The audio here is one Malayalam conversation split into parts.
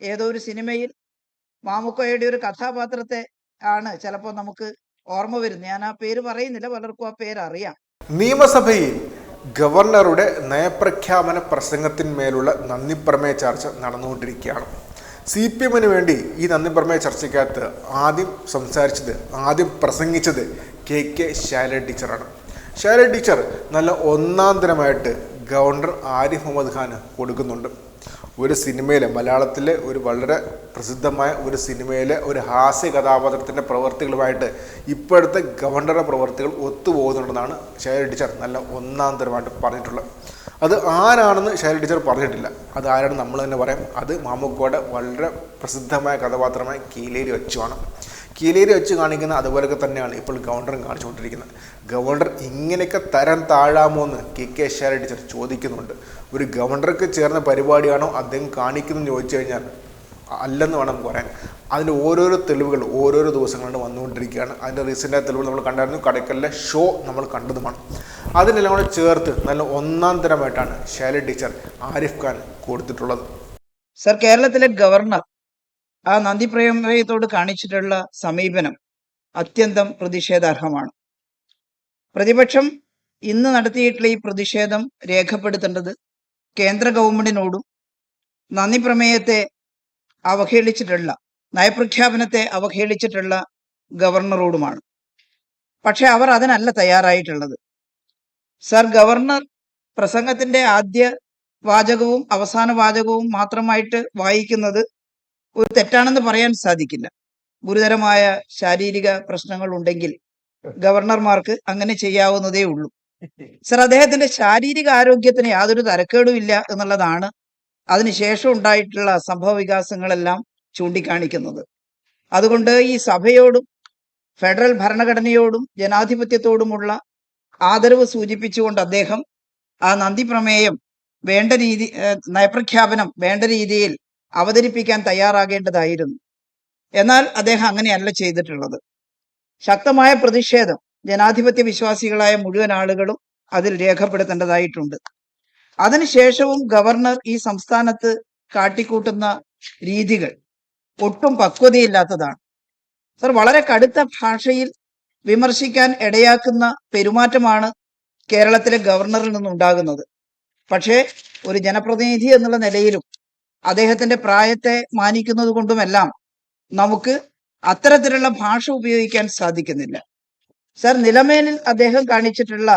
ഏതോ ഒരു സിനിമയിൽ മാമുക്കോയുടെ ഒരു കഥാപാത്രത്തെ ആണ് ചിലപ്പോൾ നമുക്ക് ഓർമ്മ വരുന്നത്. ഞാൻ ആ പേര് പറയുന്നില്ല പലർക്കും ആ പേര് അറിയാം. നിയമസഭയിൽ ഗവർണറുടെ നയപ്രഖ്യാപന പ്രസംഗത്തിന്മേലുള്ള നന്ദിപ്രമേയ ചർച്ച നടന്നുകൊണ്ടിരിക്കുകയാണ്. സി പി എമ്മിന് വേണ്ടി ഈ നന്ദിപ്രമേയ ചർച്ചയ്ക്കകത്ത് ആദ്യം സംസാരിച്ചത് ആദ്യം പ്രസംഗിച്ചത് കെ കെ ശൈല ടീച്ചറാണ്. ശൈല ടീച്ചർ നല്ല ഒന്നാം തരമായിട്ട് ഗവർണർ ആരിഫ് മുഹമ്മദ് ഖാന് കൊടുക്കുന്നുണ്ട്. ഒരു സിനിമയിലെ മലയാളത്തിലെ ഒരു വളരെ പ്രസിദ്ധമായ ഒരു സിനിമയിലെ ഒരു ഹാസ്യ കഥാപാത്രത്തിന്റെ പ്രവർത്തികളുമായിട്ട് ഇപ്പോഴത്തെ ഗവർണറുടെ പ്രവർത്തികൾ ഒത്തുപോകുന്നുണ്ടെന്നാണ് ഷൈല ടീച്ചർ നല്ല ഒന്നാം തരമായിട്ട് പറഞ്ഞിട്ടുള്ളത്. അത് ആരാണെന്ന് ഷൈല ടീച്ചർ പറഞ്ഞിട്ടില്ല. അത് ആരാണെന്ന് നമ്മൾ തന്നെ പറയാം. അത് മാമുക്കോടെ വളരെ പ്രസിദ്ധമായ കഥാപാത്രമായ കീലേരി വെച്ചുമാണ് കീലേരി വെച്ച് കാണിക്കുന്ന അതുപോലൊക്കെ തന്നെയാണ് ഇപ്പോൾ ഗവർണറും കാണിച്ചുകൊണ്ടിരിക്കുന്നത്. ഗവർണർ ഇങ്ങനെയൊക്കെ തരം താഴാമോ എന്ന് കെ കെ ശൈല ടീച്ചർ ചോദിക്കുന്നുണ്ട്. ഒരു ഗവർണർക്ക് ചേർന്ന പരിപാടിയാണോ അദ്ദേഹം കാണിക്കുന്നതെന്ന് ചോദിച്ചു കഴിഞ്ഞാൽ അല്ലെന്ന് വേണം പറയാൻ. അതിന്റെ ഓരോരോ തെളിവുകൾ ഓരോരോ ദിവസങ്ങളാണ് വന്നുകൊണ്ടിരിക്കുകയാണ്. അതിന്റെ റീസെന്റായ തെളിവുകൾ നമ്മൾ കണ്ടായിരുന്നു. കടക്കലിലെ ഷോ നമ്മൾ കണ്ടതുമാണ്. അതിനെല്ലാം കൂടെ ചേർത്ത് നല്ല ഒന്നാം തരമായിട്ടാണ് ശൈല ടീച്ചർ ആരിഫ് ഖാൻ കൊടുത്തിട്ടുള്ളത്. സർ കേരളത്തിലെ ഗവർണർ ആ നന്ദിപ്രമേയത്തോട് കാണിച്ചിട്ടുള്ള സമീപനം അത്യന്തം പ്രതിഷേധാർഹമാണ്. പ്രതിപക്ഷം ഇന്ന് നടത്തിയിട്ടുള്ള ഈ പ്രതിഷേധം രേഖപ്പെടുത്തേണ്ടത് കേന്ദ്ര ഗവൺമെന്റിനോടും നന്ദി പ്രമേയത്തെ അവഹേളിച്ചിട്ടുള്ള നയപ്രഖ്യാപനത്തെ അവഹേളിച്ചിട്ടുള്ള ഗവർണറോടുമാണ്. പക്ഷെ അവർ അതിനല്ല തയ്യാറായിട്ടുള്ളത്. സർ ഗവർണർ പ്രസംഗത്തിന്റെ ആദ്യ വാചകവും അവസാന വാചകവും മാത്രമായിട്ട് വായിക്കുന്നത് ഒരു തെറ്റാണെന്ന് പറയാൻ സാധിക്കില്ല. ഗുരുതരമായ ശാരീരിക പ്രശ്നങ്ങൾ ഉണ്ടെങ്കിൽ ഗവർണർമാർക്ക് അങ്ങനെ ചെയ്യാവുന്നതേ ഉള്ളൂ. സർ അദ്ദേഹത്തിന്റെ ശാരീരിക ആരോഗ്യത്തിന് യാതൊരു തരക്കേടുമില്ല എന്നുള്ളതാണ് അതിനുശേഷം ഉണ്ടായിട്ടുള്ള സംഭവ വികാസങ്ങളെല്ലാം ചൂണ്ടിക്കാണിക്കുന്നത്. അതുകൊണ്ട് ഈ സഭയോടും ഫെഡറൽ ഭരണഘടനയോടും ജനാധിപത്യത്തോടുമുള്ള ആദരവ് സൂചിപ്പിച്ചുകൊണ്ട് അദ്ദേഹം ആ നന്ദി പ്രമേയം വേണ്ട രീതി നയപ്രഖ്യാപനം വേണ്ട രീതിയിൽ അവതരിപ്പിക്കാൻ തയ്യാറാകേണ്ടതായിരുന്നു. എന്നാൽ അദ്ദേഹം അങ്ങനെയല്ല ചെയ്തിട്ടുള്ളത്. ശക്തമായ പ്രതിഷേധം ജനാധിപത്യ വിശ്വാസികളായ മുഴുവൻ ആളുകളും അതിൽ രേഖപ്പെടുത്തേണ്ടതായിട്ടുണ്ട്. അതിനുശേഷവും ഗവർണർ ഈ സംസ്ഥാനത്ത് കാട്ടിക്കൂട്ടുന്ന രീതികൾ ഒട്ടും പക്വതയില്ലാത്തതാണ്. സർ വളരെ കടുത്ത ഭാഷയിൽ വിമർശിക്കാൻ ഇടയാക്കുന്ന പെരുമാറ്റമാണ് കേരളത്തിലെ ഗവർണറിൽ നിന്നുണ്ടാകുന്നത്. പക്ഷേ ഒരു ജനപ്രതിനിധി എന്നുള്ള നിലയിലും അദ്ദേഹത്തിന്റെ പ്രായത്തെ മാനിക്കുന്നത് കൊണ്ടുമെല്ലാം നമുക്ക് അത്തരത്തിലുള്ള ഭാഷ ഉപയോഗിക്കാൻ സാധിക്കുന്നില്ല. സർ നിലമേലിൽ അദ്ദേഹം കാണിച്ചിട്ടുള്ള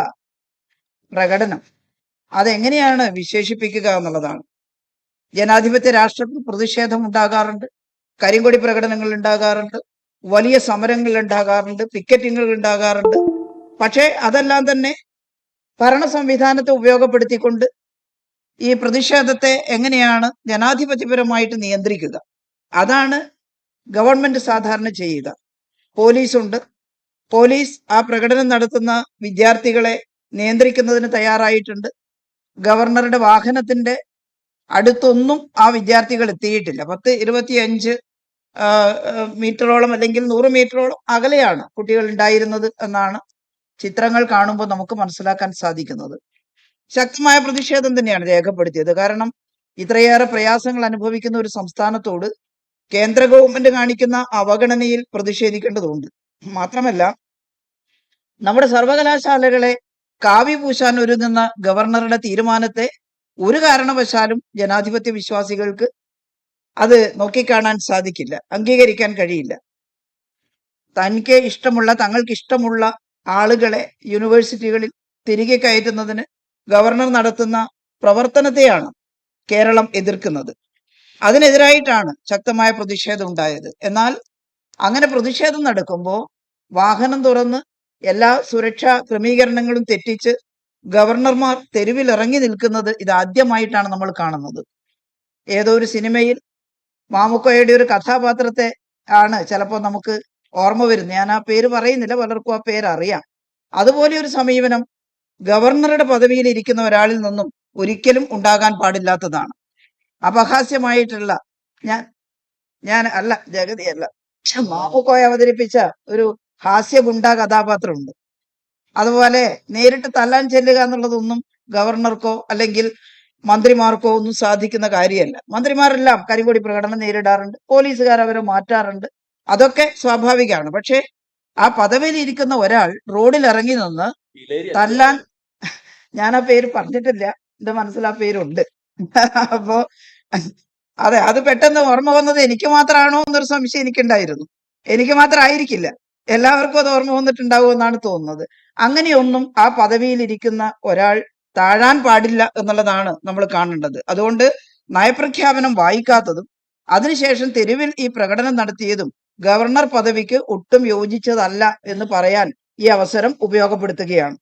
പ്രകടനം അതെങ്ങനെയാണ് വിശേഷിപ്പിക്കുക എന്നുള്ളതാണ്. ജനാധിപത്യ രാഷ്ട്രത്തിൽ പ്രതിഷേധം ഉണ്ടാകാറുണ്ട് കരിങ്കൊടി പ്രകടനങ്ങൾ ഉണ്ടാകാറുണ്ട് വലിയ സമരങ്ങൾ ഉണ്ടാകാറുണ്ട് പിക്കറ്റിങ്ങുകൾ ഉണ്ടാകാറുണ്ട്. പക്ഷേ അതെല്ലാം തന്നെ ഭരണ സംവിധാനത്തെ ഉപയോഗപ്പെടുത്തിക്കൊണ്ട് ഈ പ്രതിഷേധത്തെ എങ്ങനെയാണ് ജനാധിപത്യപരമായിട്ട് നിയന്ത്രിക്കുക? അതാണ് ഗവൺമെന്റ് സാധാരണ ചെയ്യുക. പോലീസുണ്ട്. പോലീസ് ആ പ്രകടനം നടത്തുന്ന വിദ്യാർത്ഥികളെ നിയന്ത്രിക്കുന്നതിന് തയ്യാറായിട്ടുണ്ട്. ഗവർണറുടെ വാഹനത്തിന്റെ അടുത്തൊന്നും ആ വിദ്യാർത്ഥികൾ എത്തിയിട്ടില്ല. പത്ത് ഇരുപത്തിയഞ്ച് മീറ്ററോളം അല്ലെങ്കിൽ നൂറ് മീറ്ററോളം അകലെയാണ് കുട്ടികൾ ഉണ്ടായിരുന്നത് എന്നാണ് ചിത്രങ്ങൾ കാണുമ്പോൾ നമുക്ക് മനസ്സിലാക്കാൻ സാധിക്കുന്നത്. ശക്തമായ പ്രതിഷേധം തന്നെയാണ് രേഖപ്പെടുത്തിയത്. കാരണം ഇത്രയേറെ പ്രയാസങ്ങൾ അനുഭവിക്കുന്ന ഒരു സംസ്ഥാനത്തോട് കേന്ദ്ര ഗവൺമെന്റ് കാണിക്കുന്ന അവഗണനയിൽ പ്രതിഷേധിക്കേണ്ടതുണ്ട്. മാത്രമല്ല നമ്മുടെ സർവകലാശാലകളെ കാവ്യ പൂശാൻ ഒരുങ്ങുന്ന ഗവർണറുടെ തീരുമാനത്തെ ഒരു കാരണവശാലും ജനാധിപത്യ വിശ്വാസികൾക്ക് അത് നോക്കിക്കാണാൻ സാധിക്കില്ല അംഗീകരിക്കാൻ കഴിയില്ല. തനിക്ക് ഇഷ്ടമുള്ള തങ്ങൾക്ക് ഇഷ്ടമുള്ള ആളുകളെ യൂണിവേഴ്സിറ്റികളിൽ തിരികെ കയറ്റുന്നതിന് ഗവർണർ നടത്തുന്ന പ്രവർത്തനത്തെയാണ് കേരളം എതിർക്കുന്നത്. അതിനെതിരായിട്ടാണ് ശക്തമായ പ്രതിഷേധം ഉണ്ടായത്. എന്നാൽ അങ്ങനെ പ്രതിഷേധം നടക്കുമ്പോൾ വാഹനം തുറന്ന് എല്ലാ സുരക്ഷാ ക്രമീകരണങ്ങളും തെറ്റിച്ച് ഗവർണർമാർ തെരുവിൽ ഇറങ്ങി നിൽക്കുന്നത് ഇതാദ്യമായിട്ടാണ് നമ്മൾ കാണുന്നത്. ഏതോ ഒരു സിനിമയിൽ മാമുക്കോയുടെ ഒരു കഥാപാത്രത്തെ ആണ് ചിലപ്പോൾ നമുക്ക് ഓർമ്മ വരുന്നത്. ഞാൻ ആ പേര് പറയുന്നില്ല പലർക്കും ആ പേര് അറിയാം അതുപോലെ ഒരു സമീപനം ഗവർണറുടെ പദവിയിൽ ഇരിക്കുന്ന ഒരാളിൽ നിന്നും ഒരിക്കലും ഉണ്ടാകാൻ പാടില്ലാത്തതാണ്. അപഹാസ്യമായിട്ടുള്ള ഞാൻ ഞാൻ അല്ല ജഗതി അല്ല. മാമുക്കോയ അവതരിപ്പിച്ച ഒരു ഹാസ്യഗുണ്ട കഥാപാത്രമുണ്ട്. അതുപോലെ നേരിട്ട് തല്ലാൻ ചെല്ലുക എന്നുള്ളതൊന്നും ഗവർണർക്കോ അല്ലെങ്കിൽ മന്ത്രിമാർക്കോ ഒന്നും സാധിക്കുന്ന കാര്യമല്ല. മന്ത്രിമാരെല്ലാം കരിങ്കൊടി പ്രകടനം നേരിടാറുണ്ട് പോലീസുകാർ അവരെ മാറ്റാറുണ്ട്. അതൊക്കെ സ്വാഭാവികമാണ്. പക്ഷേ ആ പദവിയിൽ ഇരിക്കുന്ന ഒരാൾ റോഡിൽ ഇറങ്ങി നിന്ന് തല്ലാൻ ഞാൻ ആ പേര് പറഞ്ഞിട്ടില്ല. എന്റെ മനസ്സിൽ ആ പേരുണ്ട്. അപ്പോ അതെ അത് പെട്ടെന്ന് ഓർമ്മ വന്നത് എനിക്ക് മാത്രമാണോ എന്നൊരു സംശയം എനിക്കുണ്ടായിരുന്നു. എനിക്ക് മാത്രം ആയിരിക്കില്ല എല്ലാവർക്കും അത് ഓർമ്മ വന്നിട്ടുണ്ടാവും എന്നാണ് തോന്നുന്നത്. അങ്ങനെയൊന്നും ആ പദവിയിൽ ഇരിക്കുന്ന ഒരാൾ താഴാൻ പാടില്ല എന്നുള്ളതാണ് നമ്മൾ കാണേണ്ടത്. അതുകൊണ്ട് നയപ്രഖ്യാപനം വായിക്കാത്തതും അതിനുശേഷം തെരുവിൽ ഈ പ്രകടനം നടത്തിയതും ഗവർണർ പദവിക്ക് ഒട്ടും യോജിച്ചതല്ല എന്ന് പറയാൻ ഈ അവസരം ഉപയോഗപ്പെടുത്തുകയാണ്.